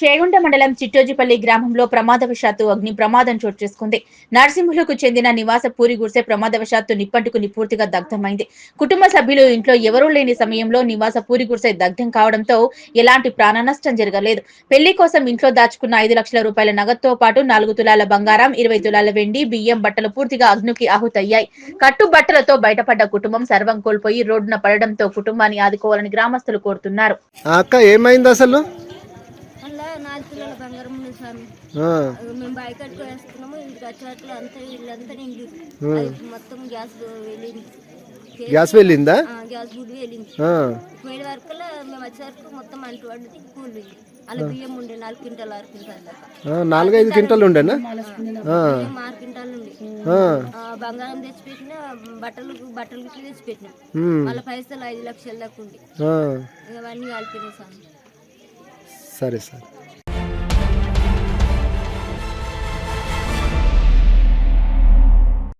చేగుంట మండలం చిట్టోజిపల్లి గ్రామంలో ప్రమాదవశాత్తు అగ్ని ప్రమాదం చోటు చేసుకుంది. నరసింహులకు చెందిన నివాస పూరి గుడిసె ప్రమాదవశాత్తు నిప్పంటుకుని పూర్తిగా దగ్ధమైంది. కుటుంబ సభ్యులు ఇంట్లో ఎవరూ లేని సమయంలో నివాస పూరి గుడిసె దగ్ధం కావడంతో ఎలాంటి ప్రాణ నష్టం జరగలేదు. పెళ్ళి కోసం ఇంట్లో దాచుకున్న ఐదు లక్షల రూపాయల నగదుతో పాటు నాలుగు తులాల బంగారం ఇరవై తులాల వెండి బియ్యం బట్టలు పూర్తిగా అగ్నికి ఆహుతయ్యాయి. కట్టు బట్టలతో బయటపడ్డ కుటుంబం సర్వం కోల్పోయి రోడ్డున పడడంతో కుటుంబాన్ని ఆదుకోవాలని గ్రామస్తులు కోరుతున్నారు. అక్క ఏమైంది అసలు? నాలుగు బంగారం ఉంది స్వామి. మేము ఇంటికి వచ్చేట్లు అంతా నిండి మొత్తం గ్యాస్ వెళ్ళింది. గ్యాస్ వెళ్ళిందా? గ్యాస్ గుడి వెళ్ళింది. వరకు మేము వచ్చే వరకు మొత్తం అంటు పడింది కూలింది. అలా బియ్యం ఉండే నాలుగు క్వింటాలు ఆరు నాలుగైదు క్వింటాలు ఉండేనా? ఆరు క్వింటాలు ఉండి. బంగారం తెచ్చిపెట్టిన బట్టలు బట్టలు గిట్లు తెచ్చిపెట్టిన. మళ్ళీ పైసలు ఐదు లక్షల దాకా ఆ, ఇవన్నీ కలిపినాయి సరే సరే.